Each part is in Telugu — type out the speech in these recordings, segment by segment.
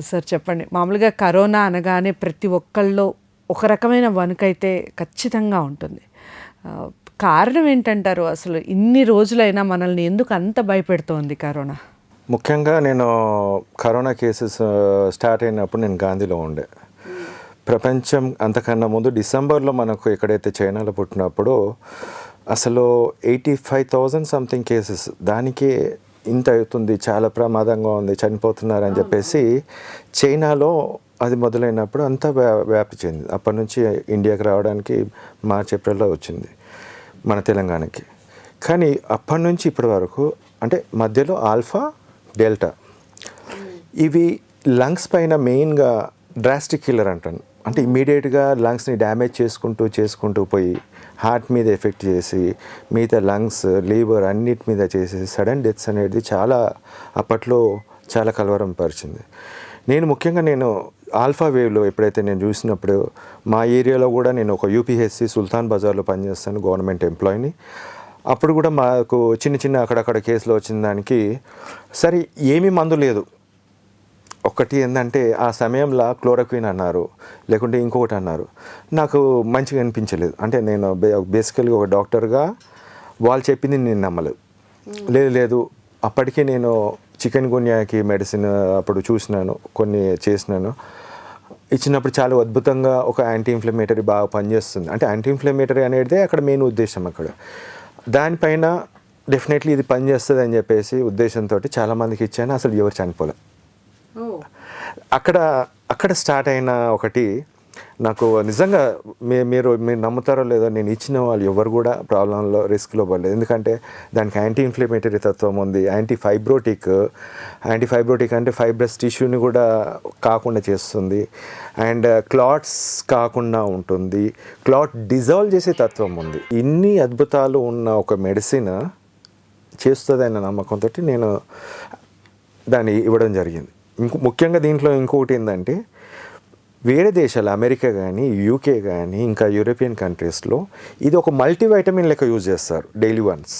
సార్ చెప్పండి. మామూలుగా కరోనా అనగానే ప్రతి ఒక్కళ్ళలో ఒక రకమైన వణుకైతే ఖచ్చితంగా ఉంటుంది. కారణం ఏంటంటారు? అసలు ఇన్ని రోజులైనా మనల్ని ఎందుకు అంత భయపెడుతోంది కరోనా? ముఖ్యంగా నేను కరోనా కేసెస్ స్టార్ట్ అయినప్పుడు నేను గాంధీలో ఉండే. ప్రపంచం అంతకన్నా ముందు డిసెంబర్లో మనకు ఎక్కడైతే చైనాలో పుట్టినప్పుడు అసలు eighty five thousand something cases దానికి ఇంత అవుతుంది చాలా ప్రమాదంగా ఉంది చనిపోతున్నారు అని చెప్పేసి చైనాలో అది మొదలైనప్పుడు అంతా వ్యా వ్యాప్తి చెందింది అప్పటి నుంచి ఇండియాకి రావడానికి మార్చ్ ఏప్రిల్లో వచ్చింది మన తెలంగాణకి. కానీ అప్పటి నుంచి ఇప్పటి వరకు అంటే మధ్యలో ఆల్ఫా డెల్టా. ఇవి లంగ్స్ పైన మెయిన్గా డ్రాస్టిక్ కిల్లర్ అంటాను. అంటే ఇమీడియట్గా లంగ్స్ని డ్యామేజ్ చేసుకుంటూ చేసుకుంటూ పోయి హార్ట్ మీద ఎఫెక్ట్ చేసి మిగతా లంగ్స్ లీవర్ అన్నిటి మీద చేసేసి సడన్ డెత్స్ అనేది చాలా అప్పట్లో చాలా కలవరం పరిచింది. నేను ముఖ్యంగా నేను ఆల్ఫా వేవ్లో ఎప్పుడైతే నేను చూసినప్పుడు మా ఏరియాలో కూడా నేను ఒక యూపీహెచ్సి సుల్తాన్ బజార్లో పనిచేస్తాను గవర్నమెంట్ ఎంప్లాయీని అప్పుడు కూడా మాకు చిన్న చిన్న అక్కడక్కడ కేసులు వచ్చిన దానికి సరే ఏమీ మందు లేదు. ఒకటి ఏంటంటే ఆ సమయంలో క్లోరోక్విన్ అన్నారు లేకుంటే ఇంకొకటి అన్నారు. నాకు మంచిగా అనిపించలేదు. అంటే నేను బేసికల్గా ఒక డాక్టర్గా వాళ్ళు చెప్పింది నేను నమ్మలేదు. లేదు లేదు. అప్పటికే నేను చికెన్ గున్యాకి మెడిసిన్ అప్పుడు చూసినాను కొన్ని చేసినాను. ఇచ్చినప్పుడు చాలా అద్భుతంగా ఒక యాంటీ ఇన్ఫ్లమేటరీ బాగా పనిచేస్తుంది. అంటే యాంటీ ఇన్ఫ్లమేటరీ అనేది అక్కడ మెయిన్ ఉద్దేశం అక్కడ. దానిపైన డెఫినెట్లీ ఇది పనిచేస్తుంది అని చెప్పేసి ఉద్దేశంతో చాలామందికి ఇచ్చాను. అసలు ఎవరు చనిపోలేదు అక్కడ అక్కడ స్టార్ట్ అయిన ఒకటి నాకు నిజంగా మీ మీరు మీరు నమ్ముతారో లేదో నేను ఇచ్చిన వాళ్ళు ఎవరు కూడా ప్రాబ్లంలో రిస్క్లో పడలేదు. ఎందుకంటే దానికి యాంటీ ఇన్ఫ్లమేటరీ తత్వం ఉంది యాంటీ ఫైబ్రోటిక్ యాంటీ ఫైబ్రోటిక్ అంటే ఫైబ్రస్ టిష్యూని కూడా కాకుండా చేస్తుంది. అండ్ క్లాట్స్ కాకుండా ఉంటుంది. క్లాట్ డిజాల్వ్ చేసే తత్వం ఉంది. ఇన్ని అద్భుతాలు ఉన్న ఒక మెడిసిన్ చేస్తుందన్న నమ్మకంతో నేను దాన్ని ఇవ్వడం జరిగింది. ఇంకో ముఖ్యంగా దీంట్లో ఇంకొకటి ఏంటంటే వేరే దేశాలు అమెరికా కానీ యూకే కానీ ఇంకా యూరోపియన్ కంట్రీస్లో ఇది ఒక మల్టీవైటమిన్ లెక్క యూజ్ చేస్తారు డైలీ వన్స్.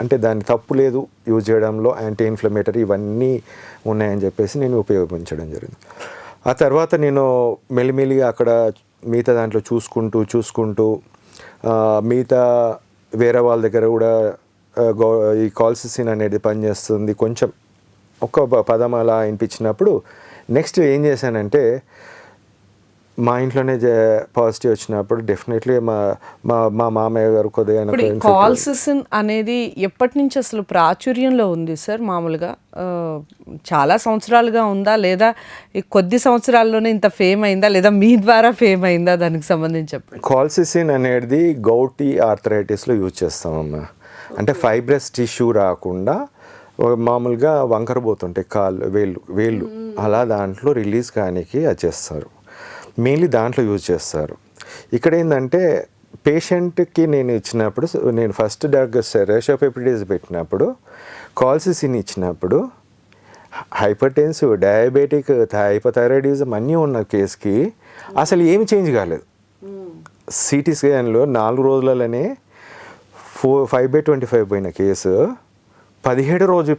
అంటే దాని తప్పు లేదు యూజ్ చేయడంలో యాంటీ ఇన్ఫ్లమేటరీ ఇవన్నీ ఉన్నాయని చెప్పేసి నేను ఉపయోగించడం జరిగింది. ఆ తర్వాత నేను మెల్లిమెల్లిగా అక్కడ మిగతా దాంట్లో చూసుకుంటూ చూసుకుంటూ మిగతా వేరే వాళ్ళ దగ్గర కూడా గో ఈ కాల్సిసిన్ అనేది పనిచేస్తుంది కొంచెం ఒక ప- పదం అలా వినిపించినప్పుడు నెక్స్ట్ ఏం చేశానంటే మా ఇంట్లోనే పాజిటివ్ వచ్చినప్పుడు డెఫినెట్లీ మా మా మా మామయ్య గారు కొద్దిగా కాల్సిసిన్ అనేది ఎప్పటి నుంచి అసలు ప్రాచుర్యంలో ఉంది సార్? మామూలుగా చాలా సంవత్సరాలుగా ఉందా? లేదా ఈ కొద్ది సంవత్సరాల్లోనే ఇంత ఫేమ్ అయిందా? లేదా మీ ద్వారా ఫేమ్ అయిందా? దానికి సంబంధించి చెప్పండి. కాల్సిసిన్ అనేది గౌటీ ఆర్థరైటిస్లో యూజ్ చేస్తామమ్మా. అంటే ఫైబ్రస్ టిష్యూ రాకుండా మామూలుగా వంకర పోతుంటాయి కాళ్ళు వేళ్ళు వేళ్ళు. అలా దాంట్లో రిలీజ్ కానికి అది చేస్తారు. మెయిన్లీ దాంట్లో యూజ్ చేస్తారు. ఇక్కడ ఏంటంటే పేషెంట్కి నేను ఇచ్చినప్పుడు నేను ఫస్ట్ డాక్టర్ రేషోపెపిటిస్ పెట్టినప్పుడు కాల్సిసిన్ ఇచ్చినప్పుడు హైపర్ టెన్సివ్ డయాబెటిక్ హైపోథైరాయిడిజం అన్నీ ఉన్న కేసుకి అసలు ఏమి చేంజ్ కాలేదు. సిటీ స్కాన్లో నాలుగు రోజులలోనే four five by twenty five పోయిన కేసు పదిహేడు రోజు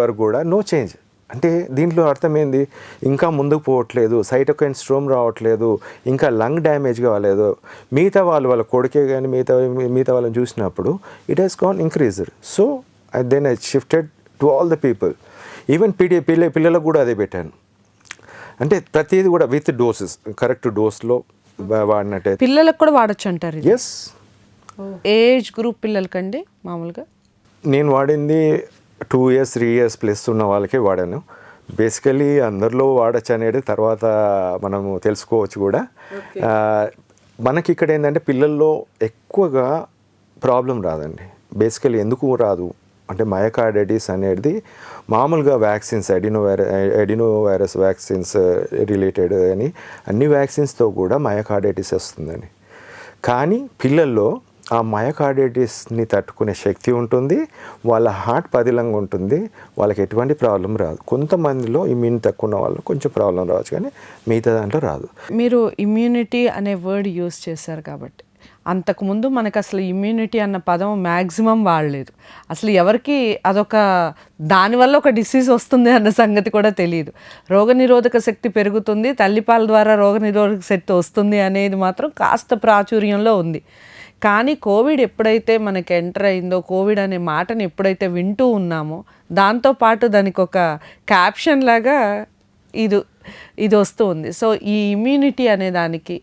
వరకు కూడా నో చేంజ్ అంటే దీంట్లో అర్థమైంది ఇంకా ముందుకు పోవట్లేదు సైటోకైన్ స్ట్రోమ్ రావట్లేదు ఇంకా లంగ్ డ్యామేజ్ కాలేదు మిగతా వాళ్ళు వాళ్ళ కొడుకే కానీ మిగతా మిగతా వాళ్ళని చూసినప్పుడు it has gone increased so then I shifted to all the people even పిడి పిల్ల పిల్లలకు కూడా అదే పెట్టాను. అంటే ప్రతిదీ కూడా విత్ డోసెస్ కరెక్ట్ డోస్లో వాడినట్టయితే. పిల్లలకు కూడా వాడచ్చు అంటారు ఎస్ ఏజ్ గ్రూప్ పిల్లలకండి మామూలుగా? నేను వాడింది two years three years plus ఉన్న వాళ్ళకే వాడాను. బేసికలీ అందరిలో వాడచ్చు అనేది తర్వాత మనము తెలుసుకోవచ్చు కూడా. మనకి ఇక్కడ ఏంటంటే పిల్లల్లో ఎక్కువగా ప్రాబ్లం రాదండి. బేసికలీ ఎందుకు రాదు? అంటే మయకార్డైటిస్ అనేది మామూలుగా vaccines adeno virus adeno virus vaccines related అని అన్ని వ్యాక్సిన్స్తో కూడా మయకార్డైటిస్ వస్తుందండి. కానీ పిల్లల్లో ఆ మయకార్డైటిస్ని తట్టుకునే శక్తి ఉంటుంది వాళ్ళ హార్ట్ పదిలంగా ఉంటుంది వాళ్ళకి ఎటువంటి ప్రాబ్లం రాదు. కొంతమందిలో ఇమ్యూన్ తక్కువ ఉన్న వాళ్ళు కొంచెం ప్రాబ్లం రావచ్చు కానీ మిగతా దాంట్లో రాదు. మీరు ఇమ్యూనిటీ అనే వర్డ్ యూస్ చేశారు కాబట్టి అంతకుముందు మనకు అసలు ఇమ్యూనిటీ అన్న పదం మ్యాక్సిమం వాడలేదు. అసలు ఎవరికి అదొక దానివల్ల ఒక డిసీజ్ వస్తుంది అన్న సంగతి కూడా తెలియదు. రోగనిరోధక శక్తి పెరుగుతుంది తల్లిపాల ద్వారా రోగనిరోధక శక్తి వస్తుంది అనేది మాత్రం కాస్త ప్రాచుర్యంలో ఉంది. కానీ కోవిడ్ ఎప్పుడైతే మనకి ఎంటర్ అయిందో కోవిడ్ అనే మాటని ఎప్పుడైతే వింటూ ఉన్నామో దాంతోపాటు దానికి ఒక క్యాప్షన్ లాగా ఇది ఇది వస్తూ ఉంది. సో ఈ ఇమ్యూనిటీ అనే దానికి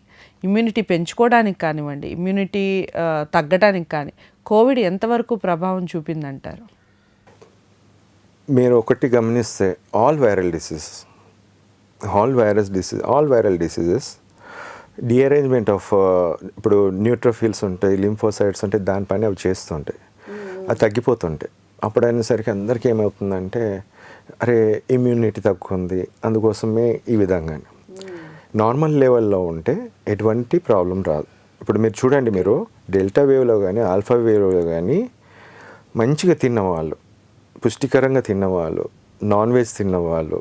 ఇమ్యూనిటీ పెంచుకోవడానికి కానివ్వండి ఇమ్యూనిటీ తగ్గడానికి కానీ కోవిడ్ ఎంతవరకు ప్రభావం చూపిందంటారు? మీరు ఒకటి గమనిస్తే all viral diseases all virus disease all viral diseases derangement of ఇప్పుడు న్యూట్రోఫిల్స్ ఉంటాయి లింఫోసైడ్స్ ఉంటాయి దానిపైన అవి చేస్తుంటాయి. అది తగ్గిపోతుంటాయి. అప్పుడు అయినసరికి అందరికీ ఏమవుతుందంటే అరే ఇమ్యూనిటీ ఉంది అందుకోసమే ఈ విధంగా నార్మల్ లెవెల్లో ఉంటే ఎటువంటి ప్రాబ్లం రాదు. ఇప్పుడు మీరు చూడండి మీరు డెల్టా వేవ్లో కానీ ఆల్ఫా వేవ్లో కానీ మంచిగా తిన్నవాళ్ళు పుష్టికరంగా తిన్నవాళ్ళు non veg తిన్నవాళ్ళు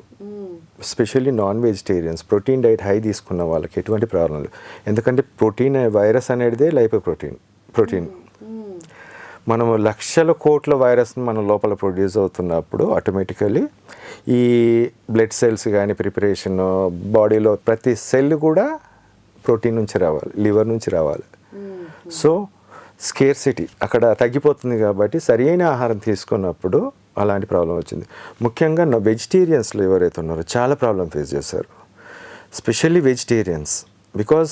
specially non vegetarians protein diet high తీసుకున్న వాళ్ళకి ఎటువంటి ప్రాబ్లం లేదు. ఎందుకంటే ప్రోటీన్ వైరస్ అనేటిదే లైపో ప్రోటీన్ ప్రోటీన్. మనము లక్షల కోట్ల వైరస్ని మన లోపల ప్రొడ్యూస్ అవుతున్నప్పుడు ఆటోమేటికలీ ఈ బ్లడ్ సెల్స్ కానీ ప్రిపరేషన్ బాడీలో ప్రతి సెల్ కూడా ప్రోటీన్ నుంచి రావాలి లివర్ నుంచి రావాలి. సో స్కేర్సిటీ అక్కడ తగ్గిపోతుంది కాబట్టి సరైన ఆహారం తీసుకున్నప్పుడు అలాంటి ప్రాబ్లం వచ్చింది. ముఖ్యంగా నా వెజిటేరియన్స్లో ఎవరైతే ఉన్నారో చాలా ప్రాబ్లం ఫేస్ చేశారు. స్పెషల్లీ వెజిటేరియన్స్ బికాజ్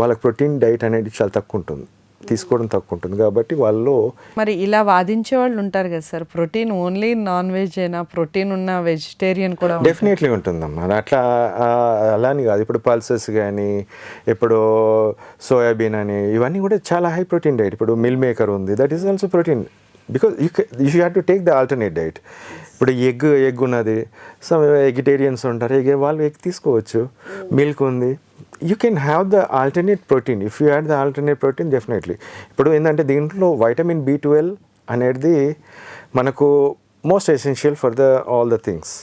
వాళ్ళకి ప్రోటీన్ డైట్ అనేది చాలా తక్కువ ఉంటుంది. తీసుకోవడం తక్కువ ఉంటుంది కాబట్టి వాళ్ళు మరి ఇలా వాదించే వాళ్ళు ఉంటారు కదా sir. Protein only non veg అయినా ప్రోటీన్ ఉన్న వెజిటేరియన్ కూడా. డెఫినెట్లీ ఉంటుందమ్మా. అట్లా ఆ, అలా అని కాదు. ఇప్పుడు పల్సెస్ కానీ ఇప్పుడు సోయాబీన్ అని ఇవన్నీ కూడా చాలా హై ప్రోటీన్ డైట్. ఇప్పుడు మిల్ మేకర్ ఉంది. That is also protein. Because you you have to take the alternate diet. ఇప్పుడు ఎగ్ ఎగ్ ఉన్నది. సమ్ వెజిటేరియన్స్ ఉంటారు. ఎగ్ వాళ్ళు ఎగ్ తీసుకోవచ్చు. మిల్క్ ఉంది. You can have the alternate protein if you had the alternate protein definitely ఇప్పుడు ఏంటంటే దీంట్లో వైటమిన్ బి ట్వెల్వ్ అనేది మనకు most essential for the all the things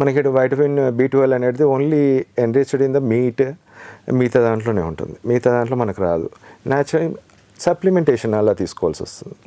మనకి వైటమిన్ బి ట్వెల్వ్ అనేది only enriched in the meat మిగతా దాంట్లోనే ఉంటుంది. మిగతా దాంట్లో మనకు రాదు. న్యాచురల్ సప్లిమెంటేషన్ అలా తీసుకోవాల్సి వస్తుంది.